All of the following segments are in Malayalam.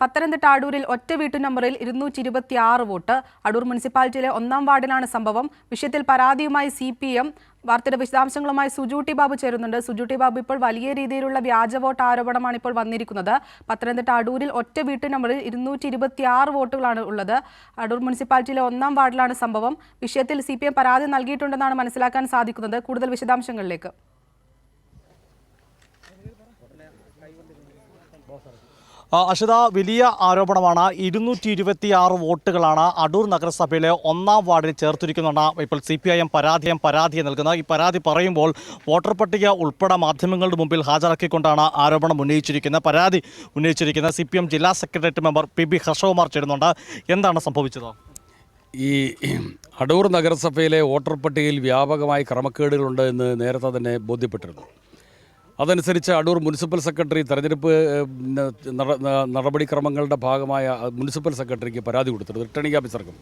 പത്തനംതിട്ട അടൂരിൽ ഒറ്റ വീട്ടു നമ്പറിൽ ഇരുന്നൂറ്റി ഇരുപത്തി ആറ് വോട്ട്. അടൂർ മുനിസിപ്പാലിറ്റിയിലെ ഒന്നാം വാർഡിലാണ് സംഭവം. വിഷയത്തിൽ പരാതിയുമായി സി പി എം വാർത്തയുടെ വിശദാംശങ്ങളുമായി സുജൂട്ടി ബാബു ചേരുന്നുണ്ട്. സുജൂട്ടി ബാബു ഇപ്പോൾ വലിയ രീതിയിലുള്ള വ്യാജ വോട്ട് ആരോപണമാണ് ഇപ്പോൾ വന്നിരിക്കുന്നത്. പത്തനംതിട്ട അടൂരിൽ ഒറ്റ വീട്ടു നമ്പറിൽ ഇരുന്നൂറ്റി ഇരുപത്തി ആറ് വോട്ടുകളാണ് ഉള്ളത്. അടൂർ മുനിസിപ്പാലിറ്റിയിലെ ഒന്നാം വാർഡിലാണ് സംഭവം. വിഷയത്തിൽ സി പരാതി നൽകിയിട്ടുണ്ടെന്നാണ് മനസ്സിലാക്കാൻ സാധിക്കുന്നത്. കൂടുതൽ വിശദാംശങ്ങളിലേക്ക്. അഷിത വലിയ ആരോപണമാണ്. ഇരുന്നൂറ്റി ഇരുപത്തി ആറ് വോട്ടുകളാണ് അടൂർ നഗരസഭയിലെ ഒന്നാം വാർഡിൽ ചേർത്തിരിക്കുന്നുണ്ട് ഇപ്പോൾ സി പി ഐ എം പരാതിയും പരാതി നൽകുന്നത്. ഈ പരാതി പറയുമ്പോൾ വോട്ടർ പട്ടിക ഉൾപ്പെടെ മാധ്യമങ്ങളുടെ മുമ്പിൽ ഹാജരാക്കിക്കൊണ്ടാണ് ആരോപണം ഉന്നയിച്ചിരിക്കുന്നത്. പരാതി ഉന്നയിച്ചിരിക്കുന്നത് സി പി എം ജില്ലാ secretariat member P B Harshakumar ചേരുന്നുണ്ട്. എന്താണ് സംഭവിച്ചത്? ഈ അടൂർ നഗരസഭയിലെ വോട്ടർ പട്ടികയിൽ വ്യാപകമായി ക്രമക്കേടുകളുണ്ട് എന്ന് നേരത്തെ തന്നെ ബോധ്യപ്പെട്ടിരുന്നു. അതനുസരിച്ച് അടൂർ മുനിസിപ്പൽ സെക്രട്ടറി തെരഞ്ഞെടുപ്പ് നടപടിക്രമങ്ങളുടെ ഭാഗമായ മുനിസിപ്പൽ സെക്രട്ടറിക്ക് പരാതി കൊടുത്തിട്ടുണ്ട് റിട്ടേണിംഗ് ഓഫീസർക്കും.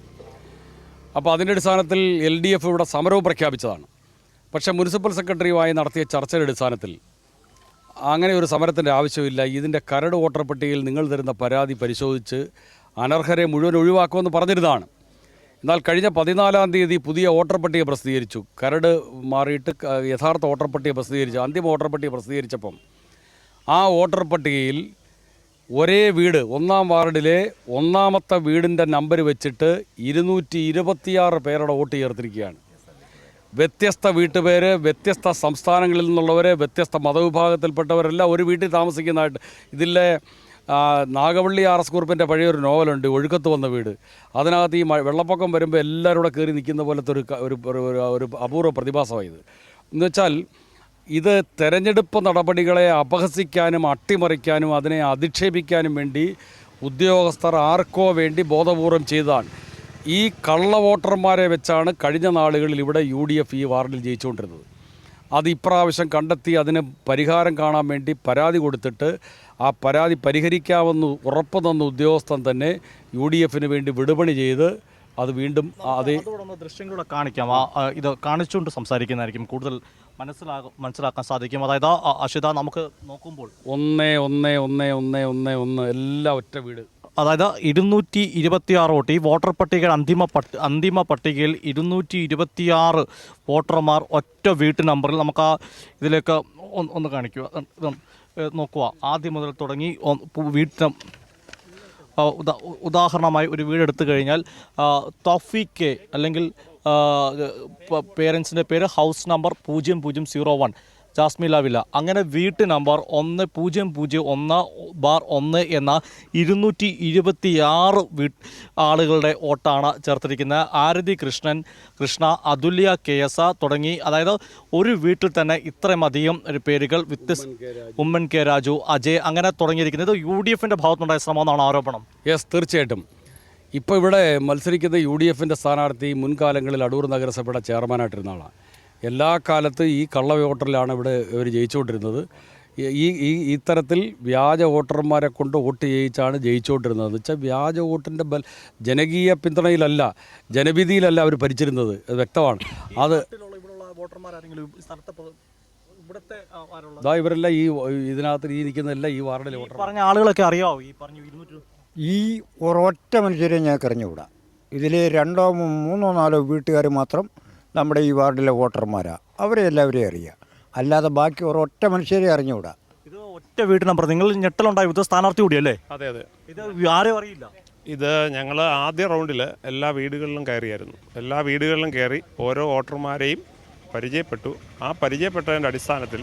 അപ്പോൾ അതിന്റെ അടിസ്ഥാനത്തിൽ എൽ ഡി എഫ് ഇവിടെ സമരവും പ്രഖ്യാപിച്ചതാണ്. പക്ഷേ മുനിസിപ്പൽ സെക്രട്ടറിയുമായി നടത്തിയ ചർച്ചയുടെ അടിസ്ഥാനത്തിൽ അങ്ങനെ ഒരു സമരത്തിന്റെ ആവശ്യമില്ല. ഇതിന്റെ കരട് വോട്ടർ പട്ടികയിൽ നിങ്ങൾ തരുന്ന പരാതി പരിശോധിച്ച് അനർഹരെ മുഴുവൻ ഒഴിവാക്കുമെന്ന് പറഞ്ഞിരുന്നതാണ്. എന്നാൽ കഴിഞ്ഞ പതിനാലാം തീയതി പുതിയ വോട്ടർ പട്ടിക പ്രസിദ്ധീകരിച്ചു. കരട് മാറിയിട്ട് യഥാർത്ഥ വോട്ടർ പട്ടിക പ്രസിദ്ധീകരിച്ചു. അന്തിമ വോട്ടർ പട്ടിക പ്രസിദ്ധീകരിച്ചപ്പം ആ വോട്ടർ പട്ടികയിൽ ഒരേ വീട് ഒന്നാം വാർഡിലെ ഒന്നാമത്തെ വീടിന്റെ നമ്പർ വെച്ചിട്ട് ഇരുന്നൂറ്റി ഇരുപത്തിയാറ് പേരുടെ വോട്ട് ചേർത്തിരിക്കുകയാണ്. വ്യത്യസ്ത വീട്ടുപേര് വ്യത്യസ്ത സംസ്ഥാനങ്ങളിൽ നിന്നുള്ളവർ വ്യത്യസ്ത മതവിഭാഗത്തിൽപ്പെട്ടവരെല്ലാം ഒരു വീട്ടിൽ താമസിക്കുന്നതായിട്ട് ഇതിലെ നാഗവള്ളി ആർ എസ് കുറുപ്പിന്റെ പഴയൊരു നോവലുണ്ട് ഒഴുക്കത്ത് വന്ന വീട്. അതിനകത്ത് ഈ വെള്ളപ്പൊക്കം വരുമ്പോൾ എല്ലാവരും കൂടെ കയറി നിൽക്കുന്ന പോലത്തെ ഒരു ഒരു ഒരു- അപൂർവ പ്രതിഭാസമായത് എന്നുവെച്ചാൽ ഇത് തെരഞ്ഞെടുപ്പ് നടപടികളെ അപഹസിക്കാനും അട്ടിമറിക്കാനും അതിനെ അധിക്ഷേപിക്കാനും വേണ്ടി ഉദ്യോഗസ്ഥർ ആർക്കോ വേണ്ടി ബോധപൂർവം ചെയ്തതാണ്. ഈ കള്ള വോട്ടർമാരെ വെച്ചാണ് കഴിഞ്ഞ നാളുകളിൽ ഇവിടെ യു ഡി എഫ് ഈ വാർഡിൽ ജയിച്ചുകൊണ്ടിരുന്നത്. അത് ഇപ്രാവശ്യം കണ്ടെത്തി അതിന് പരിഹാരം കാണാൻ വേണ്ടി പരാതി കൊടുത്തിട്ട് ആ പരാതി പരിഹരിക്കാമെന്ന് ഉറപ്പ് തന്ന ഉദ്യോഗസ്ഥൻ തന്നെ യു ഡി എഫിന് വേണ്ടി വിടുപണി ചെയ്ത് അത് വീണ്ടും അതേ ദൃശ്യങ്ങളിലൂടെ കാണിക്കാം. ആ, ആ, ഇത് കാണിച്ചുകൊണ്ട് സംസാരിക്കുന്നതായിരിക്കും. കൂടുതൽ മനസ്സിലാകും മനസ്സിലാക്കാൻ സാധിക്കും. അതായത് ആ, അഷിത നമുക്ക് നോക്കുമ്പോൾ ഒന്ന് ഒന്ന് ഒന്ന് ഒന്ന് ഒന്ന് ഒന്ന് എല്ലാം ഒറ്റ വീട്. അതായത് ഇരുന്നൂറ്റി ഇരുപത്തിയാറ് വോട്ട്. ഈ വോട്ടർ പട്ടികയുടെ അന്തിമ പട്ടി അന്തിമ പട്ടികയിൽ ഇരുന്നൂറ്റി ഇരുപത്തിയാറ് വോട്ടർമാർ ഒറ്റ വീട്ടു നമ്പറിൽ നമുക്ക് ആ ഇതിലേക്ക് ഒന്ന് കാണിക്കുക. നോക്കുക. ആദ്യം മുതൽ തുടങ്ങി വീട്ട് ഉദാഹരണമായി ഒരു വീട് എടുത്തു കഴിഞ്ഞാൽ തൊഫിക്കെ അല്ലെങ്കിൽ പേരൻസിന്റെ പേര് ഹൗസ് നമ്പർ പൂജ്യം പൂജ്യം സീറോ വൺ. ജാസ്മില വില്ല അങ്ങനെ വീട്ട് നമ്പർ ഒന്ന് പൂജ്യം പൂജ്യം ഒന്ന് ബാർ ഒന്ന് എന്ന ഇരുന്നൂറ്റി ഇരുപത്തി ആറ് വീ ആളുകളുടെ വോട്ടാണ് ചേർത്തിരിക്കുന്നത്. ആരതി കൃഷ്ണൻ കൃഷ്ണ അതുല്യ കെ എസ് തുടങ്ങി. അതായത് ഒരു വീട്ടിൽ തന്നെ ഇത്രയധികം പേരുകൾ വ്യത്യസ്ത ഉമ്മൻ കെ രാജു. അജയ് അങ്ങനെ തുടങ്ങിയിരിക്കുന്നത് യു ഡി എഫിന്റെ ഭാഗത്തുണ്ടായ ശ്രമമെന്നാണ് ആരോപണം. യെസ് തീർച്ചയായിട്ടും. ഇപ്പോൾ ഇവിടെ മത്സരിക്കുന്ന യു ഡി എഫിന്റെ സ്ഥാനാർത്ഥി മുൻകാലങ്ങളിൽ അടൂർ നഗരസഭയുടെ ചെയർമാനായിട്ടിരുന്ന ആളാണ് എല്ലാ കാലത്തും ഈ കള്ള വോട്ടറിലാണ് ഇവിടെ ഇവർ ജയിച്ചുകൊണ്ടിരുന്നത്. ഈ ഈ ഇത്തരത്തിൽ വ്യാജ വോട്ടർമാരെ കൊണ്ട് വോട്ട് ചെയ്യിച്ചാണ് ജയിച്ചുകൊണ്ടിരുന്നത്. എന്ന് വെച്ചാൽ വ്യാജ വോട്ടിന്റെ ബൽ ജനകീയ പിന്തുണയിലല്ല ജനവിധിയിലല്ല അവർ ഭരിച്ചിരുന്നത്. അത് വ്യക്തമാണ്. അത് ഇതാ ഇവരെല്ലാം ഈ ഇതിനകത്ത് ഈ നിൽക്കുന്നതെല്ലാം ഈ വാർഡിലെ വോട്ടർ പറഞ്ഞ ആളുകളൊക്കെ അറിയാവോ? ഈ പറഞ്ഞു ഈ ഒരൊറ്റ മനുഷ്യരെ ഞങ്ങൾക്ക് അറിഞ്ഞുകൂടാ ഇതിൽ രണ്ടോ മൂന്നോ നാലോ വീട്ടുകാർ മാത്രം നമ്മുടെ ഈ വാർഡിലെ വോട്ടർമാരാണ് അവരെ എല്ലാവരെയും അറിയാം. അല്ലാതെ ബാക്കി ഒരൊറ്റ മനുഷ്യരെ അറിഞ്ഞുകൂടാ. ഇത് ഒറ്റ വീട്ടു നമ്പർ നിങ്ങൾ ഞെട്ടലുണ്ടായി. ഇത് സ്ഥാനാർത്ഥി കൂടിയല്ലേ? അതെ അതെ. ഇത് ആരും അറിയില്ല? ഇത് ഞങ്ങൾ ആദ്യ റൗണ്ടിൽ എല്ലാ വീടുകളിലും കയറിയായിരുന്നു. എല്ലാ വീടുകളിലും കയറി ഓരോ വോട്ടർമാരെയും പരിചയപ്പെട്ടു. ആ പരിചയപ്പെട്ടതിന്റെ അടിസ്ഥാനത്തിൽ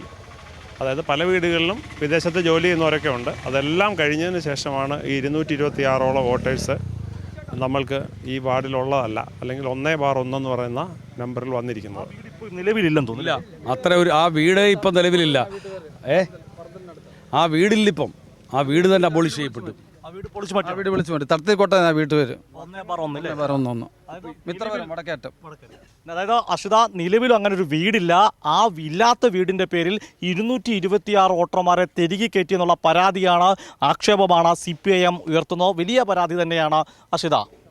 അതായത് പല വീടുകളിലും വിദേശത്ത് ജോലി ചെയ്യുന്നവരൊക്കെ ഉണ്ട്. അതെല്ലാം കഴിഞ്ഞതിന് ശേഷമാണ് ഈ ഇരുന്നൂറ്റി ഇരുപത്തി ആറോളം വോട്ടേഴ്സ് നമ്മൾക്ക് ഈ വാർഡിലുള്ളതല്ല. അല്ലെങ്കിൽ ഒന്നേ ബാർ ഒന്നെന്ന് പറയുന്ന നമ്പറിൽ വന്നിരിക്കുന്നത്. നിലവിലില്ലെന്ന് തോന്നുന്നില്ല അത്ര ഒരു ആ വീട് ഇപ്പം നിലവിലില്ല. ഏ? ആ വീടില്ലിപ്പം. ആ വീട് തന്നെ അബോളിഷ് ചെയ്യപ്പെട്ടു. ആ വീട് പൊളിച്ചു മാറ്റി. വീട് വിളിച്ചു മാറ്റി. തടത്തിക്കോട്ടെ ഒന്ന് ഒന്ന് മിത്രപരം വടക്കേറ്റം അതായത് അശ്വത നിലവിലും അങ്ങനെ ഒരു വീടില്ല. ആ ഇല്ലാത്ത വീടിന്റെ പേരിൽ ഇരുന്നൂറ്റി ഇരുപത്തിയാറ് വോട്ടർമാരെ തിരികെ കയറ്റി എന്നുള്ള പരാതിയാണ് ആക്ഷേപമാണ് സി പി ഐ എം ഉയർത്തുന്നത്. വലിയ പരാതി തന്നെയാണ് അശ്വത.